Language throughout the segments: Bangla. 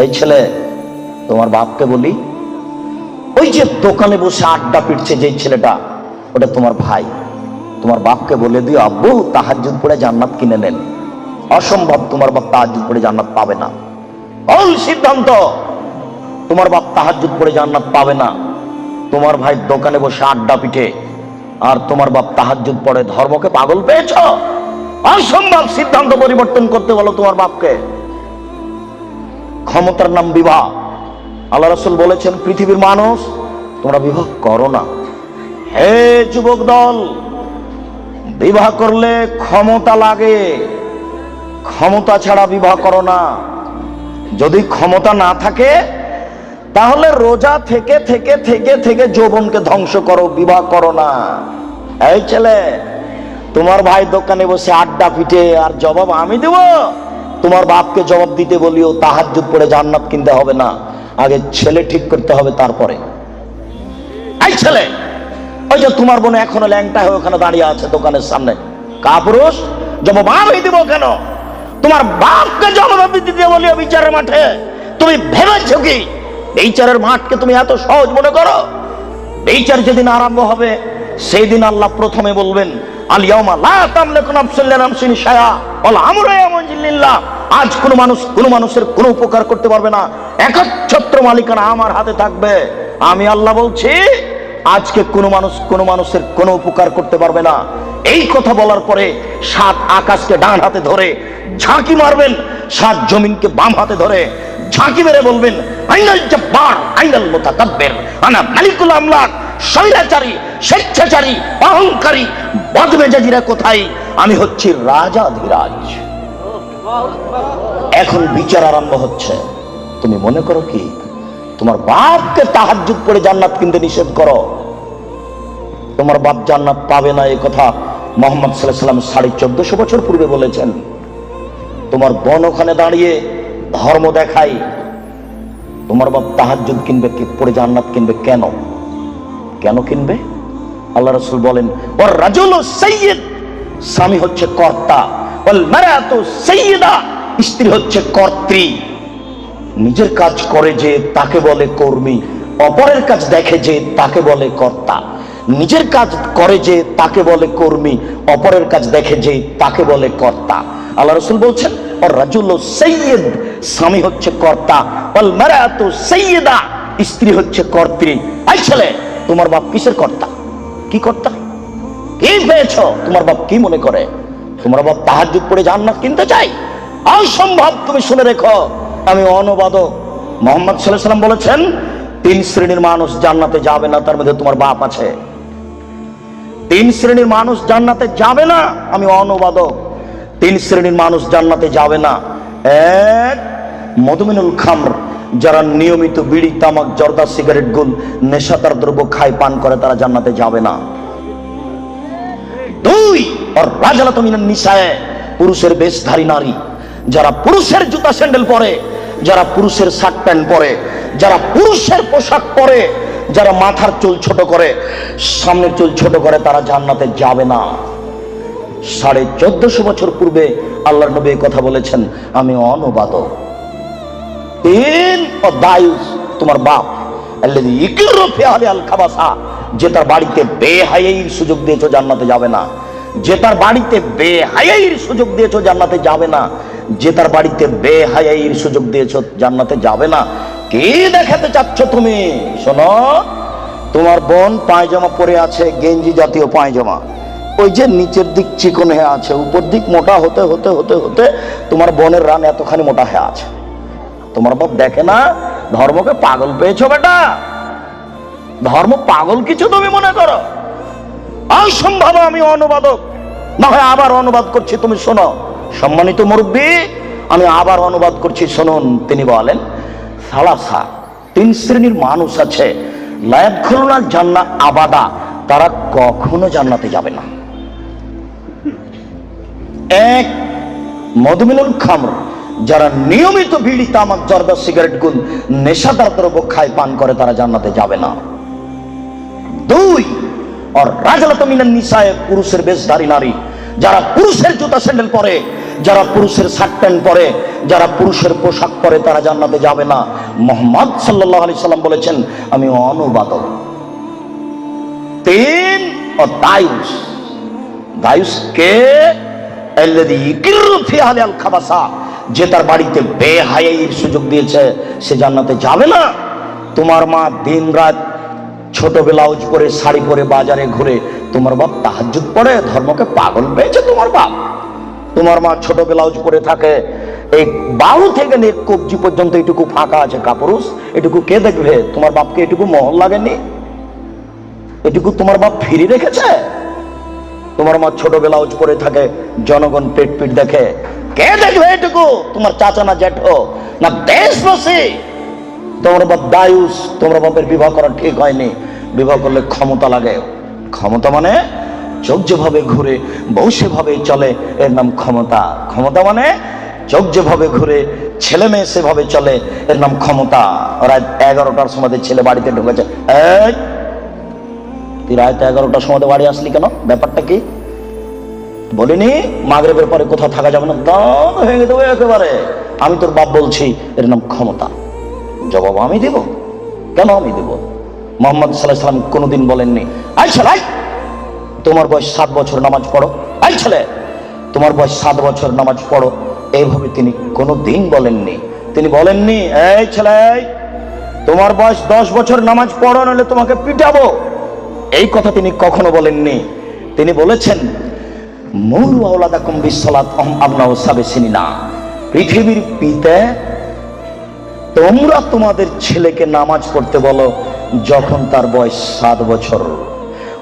এই ছেলে, তোমার বাপকে বলি, ওই যে দোকানে বসে আড্ডা পিটছে যে ছেলেটা, ওটা তোমার ভাই। তোমার বাপকে বলে দিও, আব্বু, তাহাজ্জুদ পড়ে জান্নাত কিনে নেন। অসম্ভব, তোমার বাপ তাহাজ্জুদ পড়ে জান্নাত পাবে না। ভুল সিদ্ধান্ত, তোমার বাপ তাহাজ্জুদ পড়ে জান্নাত পাবে না। তোমার ভাই দোকানে বসে আড্ডা পিঠে আর তোমার বাপ তাহাজ্জুদ পড়ে ধর্মকে পাগল পেয়েছ? অসম্ভব সিদ্ধান্ত পরিবর্তন করতে বলো তোমার বাপকে। ক্ষমতার নাম বিবাহ। আল্লাহ রসুল বলেছেন, পৃথিবীর মানুষ, তোমরা বিবাহ করো না। হে যুবক দল, বিবাহ করলে ক্ষমতা লাগে। ক্ষমতা ছাড়া বিবাহ করো না। যদি ক্ষমতা না থাকে, তাহলে রোজা থেকে থেকে থেকে থেকে যৌবনকে ধ্বংস করো, বিবাহ করো না। এই ছেলে, তোমার ভাই দোকানে বসে আড্ডা পিটে, আর জবাব আমি দেব? তোমার বাপকে জবাব দিতে বলিও, তাহাজ্জুদ পড়ে জান্নাত কিনতে হবে না। আগে ছেলে ঠিক করতে হবে তারপরে। এই ছেলে, ওই যে তোমার বোন এখনও ল্যাংটা হয়ে ওখানে দাঁড়িয়ে আছে দোকানের সামনে। কাপুরুষ, জবাব আমি দিব কেন? তোমার বাপকে জবাব দিতে বলিও বিচারের মাঠে। তুমি ভেবেছো কি, বিচারের মাঠকে তুমি এত সহজ মনে করো? বিচার যেদিন আরম্ভ হবে সেই দিন আল্লাহ প্রথমে বলবেন আলিয়াউমা আজ কোন মানুষ, কোন মানুষের কোনো উপকার করতে পারবে না। একচ্ছত্র মালিকানা আমার হাতে থাকবে। আমি আল্লাহ বলছি, আজকে কোনো মানুষ, কোনো মানুষের কোনো উপকার করতে পারবে না। এই কথা বলার পরে সাত আকাশকে ডান হাতে ধরে ঝাঁকি মারবেন, সাত জমিনকে বাম হাতে ধরে ঝাঁকি মেরে বলবেন, আইনাল জব্বার, আইনাল মুতাকাব্বির, আনা মালিকুল আমলাক, স্বৈরাচারী, স্বেচ্ছাচারী, অহংকারী বদমেজাজিরা কোথায়? আমি হচ্ছি রাজাধিরাজ এখন বিচার আরম্ভ হচ্ছে। তুমি মনে করো কি? তোমার বাপকে তাহাজ্জুদ করে জান্নাত কিনতে নিষেধ করো। তোমার বাপ জান্নাত পাবে না এই কথা মোহাম্মদ সাল্লাম সাড়ে চোদ্দশো বছর পূর্বে বলেছেন। তোমার বোন ওখানে দাঁড়িয়ে ধর্ম দেখাই তোমার বাপ তাহাজ্জুদ কিনবে কি, পড়ে জান্নাত কিনবে কেন? কেন কিনবে? আল্লাহ রসুল বলেন ওর রাজুল সৈয়দ স্বামী হচ্ছে কর্তা। স্ত্রী হচ্ছে কর্ত্রী। নিজের কাজ করে যে তাকে বলে কর্মী, অপরের কাজ দেখে যে তাকে বলে কর্তা। নিজের কাজ করে যে তাকে বলে কর্মী, অপরের কাজ দেখে যে তাকে বলে কর্তা। আল্লাহ রসুল বলছেন ওর রাজুল সৈয়দ স্বামী হচ্ছে কর্তা। ওল মারাতু সৈয়দা স্ত্রী হচ্ছে কর্ত্রী। আই ছেলে, তোমার বাপ কিসের কর্তা? কি কর্তা কি পেয়েছ তোমার বাপ কি মনে করে? তোমার বাপ তাহাজ্জুদ পড়ে জান্নাত কিনতে চাই অসম্ভব, তুমি শুনে রেখো। আমি অনুবাদক মোহাম্মদ সাল্লাম বলেছেন, তিন শ্রেণির মানুষ জান্নাতে যাবে না, তার মধ্যে তোমার বাপ আছে। তিন শ্রেণির মানুষ জান্নাতে যাবে না, আমি অনুবাদক। তিন শ্রেণির মানুষ জান্নাতে যাবে না। এক, মধুমিনুল খামর যারা নিয়মিত বিড়ি, তামাক, জর্দা, সিগারেট গুল নেশাদার দ্রব্য খায়, পান করে, তারা জান্নাতে যাবে না। দুই আর রাজালাত মিনান নিসায়ে পুরুষের বেশধারী নারী। যারা পুরুষের জুতা স্যান্ডেল পরে, যারা পুরুষের শার্ট প্যান্ট পরে, যারা পুরুষের পোশাক পরে, যারা মাথার চুল ছোট করে, সামনের চুল ছোট করে, তারা জান্নাতে যাবে না। সাড়ে চোদ্দশো বছর পূর্বে আল্লাহর নবী কথা বলেছেন, আমি অনুবাদক। তিন ও দায়ুস তোমার বাপ। যে তার বাড়িতে বেহায়াইর সুযোগ দিয়েছ জান্নাতে যাবে না। যে তার বাড়িতে বেহায়াইর সুযোগ দিয়েছ জান্নাতে যাবে না। যে তার বাড়িতে বেহায়াইর সুযোগ দিয়েছ জান্নাতে যাবে না। কি দেখাতে চাচ্ছ তুমি? শোনো, তোমার বোন পায়জামা পরে আছে, গেঞ্জি জাতীয় পায়জামা। ওই যে নিচের দিক চিকন হয়ে আছে, উপর দিক মোটা হতে হতে হতে হতে তোমার বোনের রান এতখানি মোটা হয়ে আছে। তোমার বাপ দেখে না? ধর্মকে পাগল পেয়েছ বেটা। ধর্ম পাগল কিছু তুমি মনে করো? অসম্ভব আমি অনুবাদক। না হয় আবার অনুবাদ করছি, তুমি শোনো। সম্মানিত মুরব্বী, আমি আবার অনুবাদ করছি, শুনুন। তিনি বলেন, সালাসা, তিন শ্রেণির মানুষ আছে। লায়াত খুলনা জান্না আবাদা, তারা কখনো জান্নাতে যাবে না। এক মধুমিনুল খামর। যারা নিয়মিত বিড়ি, তামাক, জর্দা, সিগারেট গুল নেশাদার দ্রব্য খায়, পান করে, তারা জান্নাতে যাবে না। দুই আর রাজলাত মিনান নিসায়ে, পুরুষের বেশধারী নারী। যারা পুরুষের জুতা স্যান্ডেল পরে, যারা পুরুষের শার্ট প্যান্ট পরে, যারা পুরুষের পোশাক পরে, তারা জান্নাতে যাবে না। মোহাম্মদ সাল্লাহ আলি সাল্লাম বলেছেন, আমি অনুবাদক তিন, ও দায়ুস। দায়ুস কে খাবাসা। যে তার বাড়িতে বেহায়াইয়ের সুযোগ দিয়েছে, সে জান্নাতে যাবে না। তোমার মা দিন রাত ছোট ব্লাউজ পরে, শাড়ি পরে, বাজারে ঘুরে তোমার বাপ তাহাজ্জুদ পড়ে, ধর্মকে পাগল পেয়েছে তোমার বাপ। তোমার মা ছোট ব্লাউজ পরে থাকে, এই বাহু থেকে নিয়ে কবজি পর্যন্ত এটুকু ফাঁকা আছে কাপুরুষ, এটুকু কে দেখবে? তোমার বাপকে এটুকু মহল লাগেনি? এটুকু তোমার বাপ ফিরে রেখেছে? তোমার মা ছোট ব্লাউজ পরে থাকে, জনগণ পেট পিট দেখে কে দেখবে এটুকু? তোমার চাচা না জ্যাঠো না দেশবাসী? তোমার বাপ দায়ুস, তোমার বাপের বিবাহ করা ঠিক হয়নি। বিবাহ করলে ক্ষমতা লাগে। ক্ষমতা মানে চোখ যেভাবে ঘুরে, বউ সেভাবে চলে, এর নাম ক্ষমতা। ক্ষমতা মানে চোখ যেভাবে ঘুরে, ছেলে মেয়ে সেভাবে চলে, এর নাম ক্ষমতা। রাত এগারোটার সময় ছেলে বাড়িতে ঢুকেছে। তুই রাত এগারোটার সময় বাড়ি আসলি কেন? ব্যাপারটা কি? বলিনি, মাগরেবের পরে কোথাও থাকা যাবে না। দান ভেঙে দেবো একেবারে। আমি তোর বাপ বলছি, এর নাম ক্ষমতা। জবাব আমি দেব। কেন আমি দেব? মোহাম্মদ সাল্লাহ সাল্লাম কোনোদিন বলেননি, আই ছেলে, আই! তোমার বয়স সাত বছর নামাজ পড়ো। আই ছেলে, তোমার বয়স সাত বছর নামাজ পড়ো। এইভাবে তিনি কোনো দিন বলেননি। তিনি বলেননি, এই ছেলে তোমার বয়স দশ বছর নামাজ পড়ো, নাহলে তোমাকে পিটাবো। এই কথা তিনি কখনো বলেননি। তিনি বলেছেন মূল আওলাদাকুম বিশ্বলাত অহম আবনাও সাবে পৃথিবীর পিতে তোমরা তোমাদের ছেলেকে নামাজ পড়তে বলো যখন তার বয়স সাত বছর।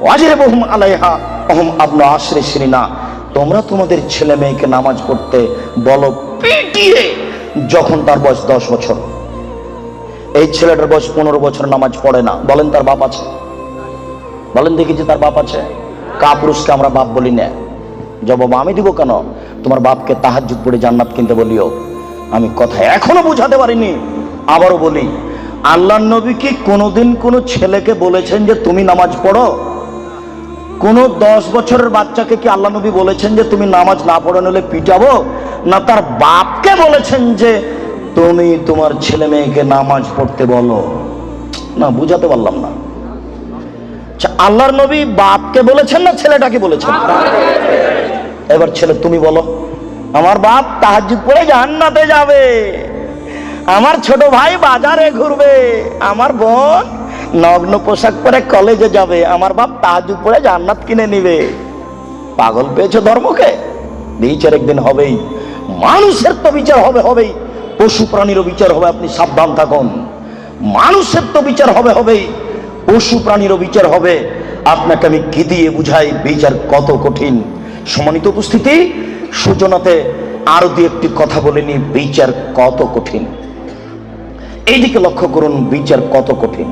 ওয়াজিরে বহুম আলাইহা, অহম আশ্রে তোমরা তোমাদের ছেলে মেয়েকে নামাজ পড়তে বলো পিটিয়ে যখন তার বয়স দশ বছর। এই ছেলেটার বয়স পনেরো বছর নামাজ পড়ে না। বলেন তার বাপ আছে? বলেন দেখি যে তার বাপ আছে। কাপুরুষকে আমরা বাপ বলি না। জবাব আমি দিব কেন? তোমার বাপকে তাহাজ্জুদ পড়ে জান্নাত কিনতে বলিও। আমি কথা এখনও বুঝাতে পারিনি। আবারও বলি আল্লাহ নবী কি কোনোদিন কোনো ছেলেকে বলেছেন যে তুমি নামাজ পড়ো? কোন দশ বছরের বাচ্চাকে কি আল্লাহ নবী বলেছেন যে তুমি নামাজ না পড়ে নিলে পিটাবো? না তার বাপকে বলেছেন যে তুমি তোমার ছেলে মেয়েকে নামাজ পড়তে বলো? না বুঝাতে পারলাম না। আচ্ছা, আল্লাহর নবী বাপকে বলেছেন না ছেলেটাকে বলেছেন? এবার ছেলে, তুমি বলো, আমার বাপ তাহাজ্জুদ পড়ে জান্নাতে যাবে, আমার ছোট ভাই বাজারে ঘুরবে, আমার বোন নগ্ন পোশাক পরে কলেজে যাবে, আমার বাপ তাহাজ্জুদ পড়ে জান্নাত কিনে নিবে। পাগল পেয়েছ ধর্মকে? বিচার একদিন হবেই, মানুষের তো বিচার হবে, হবেই, পশু প্রাণীরও বিচার হবে, আপনি সাবধান থাকুন। মানুষের তো বিচার হবে, হবেই, পশু প্রাণীরও বিচার হবে। আপনাকে আমি কি দিয়ে বুঝাই, বিচার কত কঠিন। সমানিত উপস্থিতি, সূচনাতে আরও দু একটি কথা বলে নি বিচার কত কঠিন? এইদিকে লক্ষ্য করুন, বিচার কত কঠিন?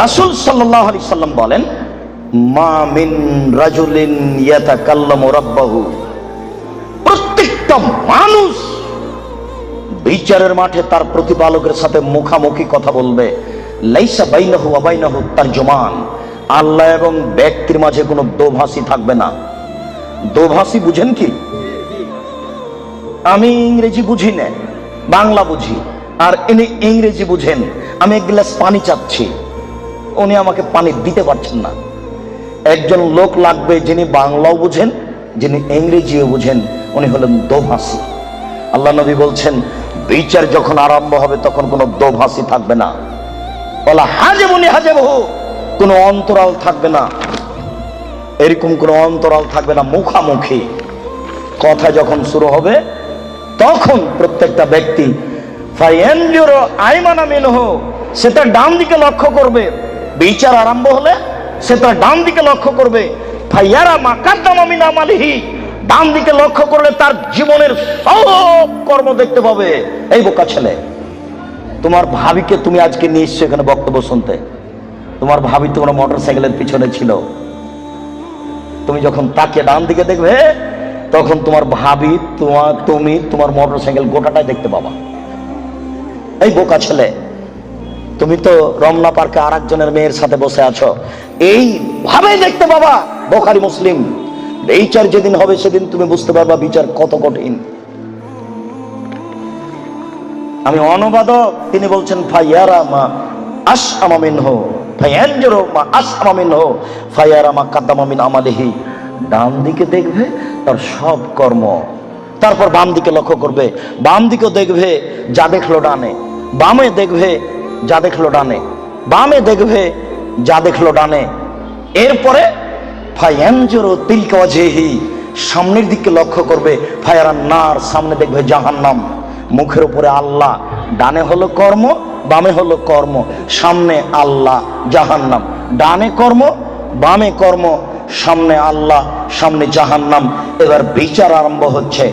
রাসূল আলাইহি সাল্লাম বলেন, মা মিন রাজুলিন ইয়াতাকাল্লামু রাব্বাহু। প্রত্যেকটা মানুষ বিচারের মাঠে তার প্রতিপালকের সাথে মুখামুখি কথা বলবে। লাইসা বাইনাহু ওয়া বাইনাহু তারজুমান। আল্লাহ এবং ব্যক্তির মাঝে কোনো দোভাষী থাকবে না। দোভাষী বুঝেন কি? আমি ইংরেজি বুঝি না, বাংলা বুঝি, আর ইনি ইংরেজি বুঝেন। আমি এক গ্লাস পানি চাচ্ছি, উনি আমাকে পানি দিতে পারছেন না। একজন লোক লাগবে যিনি বাংলাও বুঝেন, যিনি ইংরেজিও বুঝেন, উনি হলেন দোভাষী। আল্লাহ নবী বলছেন, বিচার যখন আরম্ভ হবে তখন কোনো দোভাষী থাকবে না। বলা হাজে মনি হাজে বহু কোনো অন্তরাল থাকবে না। এরকম কোনো অন্তরাল থাকবে না, মুখামুখি। কথা যখন শুরু হবে, তখন প্রত্যেকটা ব্যক্তি সে তার ডান দিকে লক্ষ্য করবে। বিচার আরম্ভ হলে সে তার ডান দিকে লক্ষ্য করবে। ডান দিকে লক্ষ্য করলে তার জীবনের সব কর্ম দেখতে পাবে। এই বোকা ছেলে, তোমার ভাবিকে তুমি আজকে নিয়ে এসছো এখানে বক্তব্য শুনতে। তোমার ভাবি তোমার মোটর সাইকেলের পিছনে ছিল। তুমি যখন তাকে ডান দিকে দেখবে, তখন তোমার ভাবি, তোমার, তুমি তোমার মোটর সাইকেল গোটাটাই দেখতে পাবা। এই বোকা ছেলে, তুমি তো রমনা পার্কে আর একজনের মেয়ের সাথে বসে আছো। এই ভাবে দেখতে পাবা, বোখারি মুসলিম। বিচার যেদিন হবে সেদিন তুমি বুঝতে পারবা বিচার কত কঠিন। আমি অনুবাদক, তিনি বলছেন, ফাইয়ারা মা আস আমামিন হো ফাইয়ানজরো মা আস আমামিন হো ফাইয়ারা মা কাদ্দামামিন আমালিহি। ডান দিকে দেখবে তার সব কর্ম। তারপর বাম দিকে লক্ষ্য করবে। বাম দিকেও দেখবে যা দেখল ডানে। বামে দেখবে যা দেখল ডানে। বামে দেখবে যা দেখল ডানে। এরপরে ফায়ানজরো তিলকা ওয়াজহি সামনের দিকে লক্ষ্য করবে ফায়ারান নার সামনে দেখবে জাহান্নাম। মুখের উপরে আল্লাহ। ডানে হলো কর্ম বামে হলো কর্ম, সামনে আল্লাহ, জাহান্নাম। ডানে কর্ম, বামে কর্ম, সামনে আল্লাহ, সামনে জাহান্নাম। এবার বিচার আরম্ভ হচ্ছে।